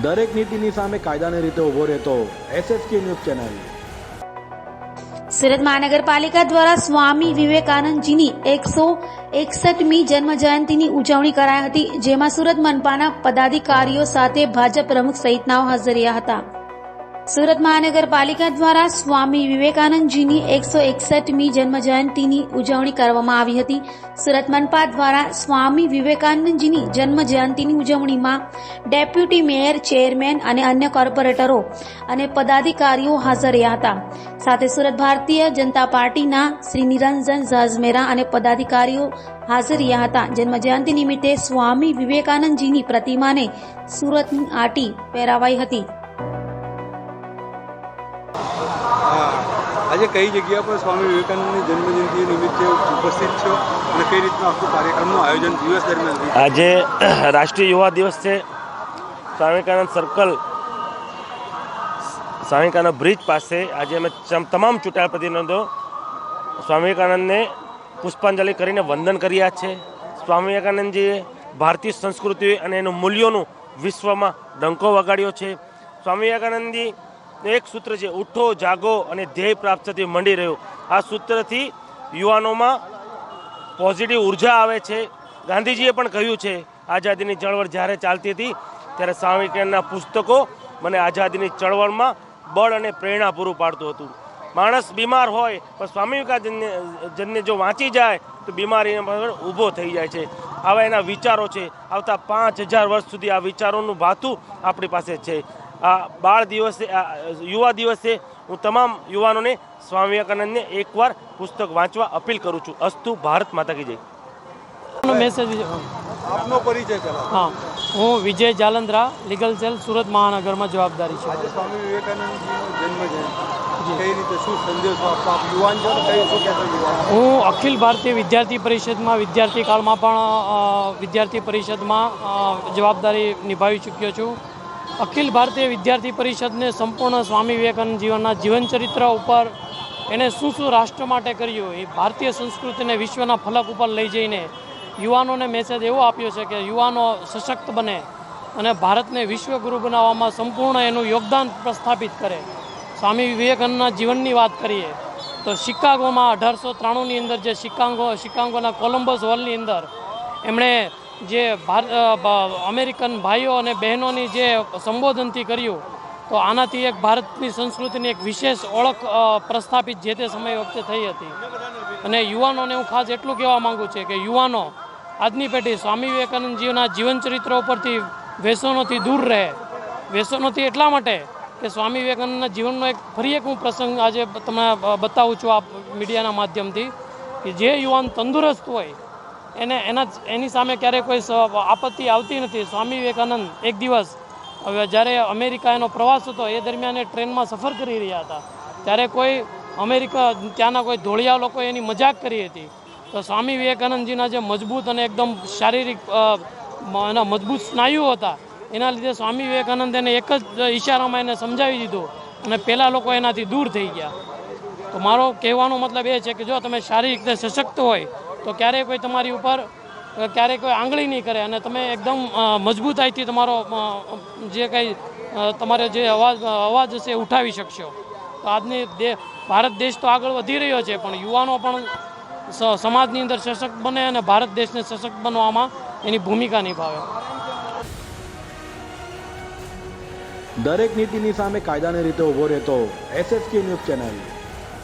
દરેક નીતિની સામે કાયદાની રીતે ઊભો રહેતો એસએસકે ન્યૂઝ ચેનલ. સુરત મહાનગરપાલિકા દ્વારા સ્વામી વિવેકાનંદજીની એકસો એકસઠમી જન્મ જયંતિની ઉજવણી કરાઈ હતી, જેમાં સુરત મનપાના પદાધિકારીઓ સાથે ભાજપ પ્રમુખ સહિતનાઓ હાજર રહ્યા હતા. સુરત મહાનગરપાલિકા દ્વારા સ્વામી વિવેકાનંદજીની એકસો એકસઠમી જન્મ જયંતિની ઉજવણી કરવામાં આવી હતી. સુરત મનપા દ્વારા સ્વામી વિવેકાનંદજીની જન્મ જયંતિની ઉજવણીમાં ડેપ્યુટી મેયર, ચેરમેન અને અન્ય કોર્પોરેટરો અને પદાધિકારીઓ હાજર રહ્યા હતા. સાથે સુરત ભારતીય જનતા પાર્ટીના શ્રી નિરંજન ઝાઝમેરા અને પદાધિકારીઓ હાજર રહ્યા હતા. જન્મ જયંતિ નિમિત્તે સ્વામી વિવેકાનંદજીની પ્રતિમાને સુરતની આટી પહેરાવાઈ હતી. આજે કઈ જગ્યા પર સ્વામી વિવેકાનંદની જન્મજયંતિ નિમિત્તે ઉપસ્થિત છો અને કઈ રીતનું આખું કાર્યક્રમનું આયોજન દિવસ દરમિયાન આજે રાષ્ટ્રીય યુવા દિવસ છે. સ્વામી વિવેકાનંદ સર્કલ સ્વામી વિવેકાનંદ બ્રિજ પાસે આજે અમે તમામ ચૂંટાયેલ પ્રતિનિધિઓ સ્વામી વિવેકાનંદને પુષ્પાંજલિ કરીને વંદન કર્યા છે. સ્વામી વિવેકાનંદજીએ ભારતીય સંસ્કૃતિ અને એનું મૂલ્યોનું વિશ્વમાં ડંકો વગાડ્યો છે. સ્વામી વિવેકાનંદજી એક સૂત્ર છે, ઉઠો, જાગો અને ધ્યેય પ્રાપ્ત થતી મંડી રહ્યો. આ સૂત્રથી યુવાનોમાં પોઝિટિવ ઊર્જા આવે છે. ગાંધીજીએ પણ કહ્યું છે, આઝાદીની ચળવળ જ્યારે ચાલતી હતી, ત્યારે સ્વામી પુસ્તકો મને આઝાદીની ચળવળમાં બળ અને પ્રેરણા પૂરું પાડતું હતું. માણસ બીમાર હોય, પણ સ્વામી વિવેકાનંદને જો વાંચી જાય, તો બીમારી ઊભો થઈ જાય છે. આવા એના વિચારો છે. આવતા પાંચ હજાર વર્ષ સુધી આ વિચારોનું ભાથું આપણી પાસે છે. આ બાળ દિવસે યુવા દિવસે હું તમામ યુવાનોને સ્વામી વિવેકાનંદને એકવાર પુસ્તક વાંચવા અપીલ કરું છું. અસ્તુ ભારત માતા કી જય. મેસેજ આપનો પરિચય હા. હું વિજય જાલંદ્રા લીગલ સેલ સુરત મહાનગરમાં જવાબદારી છું. આજે સ્વામી હું અખિલ ભારતીય વિદ્યાર્થી પરિષદમાં વિદ્યાર્થી કાળમાં પણ વિદ્યાર્થી પરિષદમાં જવાબદારી નિભાવી ચૂક્યો છું. અખિલ ભારતીય વિદ્યાર્થી પરિષદને સંપૂર્ણ સ્વામી વિવેકાનંદ જીવનના જીવનચરિત્ર ઉપર એણે શું શું રાષ્ટ્ર માટે કર્યું, એ ભારતીય સંસ્કૃતિને વિશ્વના ફલક ઉપર લઈ જઈને યુવાનોને મેસેજ એવો આપ્યો છે કે યુવાનો સશક્ત બને અને ભારતને વિશ્વગુરુ બનાવવામાં સંપૂર્ણ એનું યોગદાન પ્રસ્થાપિત કરે. સ્વામી વિવેકાનંદના જીવનની વાત કરીએ, તો શિકાગોમાં અઢારસો ત્રાણુંની અંદર જે શિકાગો, શિકાગોના કોલંબસ હોલની અંદર એમણે જે અમેરિકન ભાઈઓ અને બહેનોની જે સંબોધનથી કર્યું, તો આનાથી એક ભારતની સંસ્કૃતિની એક વિશેષ ઓળખ પ્રસ્થાપિત જે તે સમય વખતે થઈ હતી. અને યુવાનોને હું ખાસ એટલું કહેવા માંગુ છું કે યુવાનો આજની પેઢી સ્વામી વિવેકાનંદજીના જીવનચરિત્ર ઉપરથી વ્યસનોથી દૂર રહે. વ્યસનોથી એટલા માટે કે સ્વામી વિવેકાનંદના જીવનનો એક ફરી એક હું પ્રસંગ આજે તમને બતાવું છું આ મીડિયાના માધ્યમથી કે જે યુવાન તંદુરસ્ત હોય એને એના એની સામે ક્યારેય કોઈ આપત્તિ આવતી નથી. સ્વામી વિવેકાનંદ એક દિવસ, હવે જ્યારે અમેરિકા એનો પ્રવાસ હતો, એ દરમિયાન એ ટ્રેનમાં સફર કરી રહ્યા હતા. ત્યારે કોઈ અમેરિકા, ત્યાંના કોઈ ધોળિયા લોકોએ એની મજાક કરી હતી. તો સ્વામી વિવેકાનંદજીના જે મજબૂત અને એકદમ શારીરિક એના મજબૂત સ્નાયુઓ હતા, એના લીધે સ્વામી વિવેકાનંદ એને એક જ ઈશારામાં એને સમજાવી દીધું અને પહેલાં લોકો એનાથી દૂર થઈ ગયા. તો મારો કહેવાનો મતલબ એ છે કે જો તમે શારીરિક રીતે સશક્ત હોય તો ક્યારેય કોઈ તમારી ઉપર ક્યારેય કોઈ આંગળી નહીં કરે અને તમે એકદમ મજબૂતાઈથી તમારો જે કંઈ તમારો જે અવાજ અવાજ હશે એ ઉઠાવી શકશો. તો આજની દે, ભારત દેશ તો આગળ વધી રહ્યો છે, પણ યુવાનો પણ સમાજની અંદર સશક્ત બને અને ભારત દેશને સશક્ત બનવામાં એની ભૂમિકા નિભાવે. દરેક નીતિની સામે કાયદાની રીતે ઊભો રહેતો એસએસકે ન્યૂઝ ચેનલ.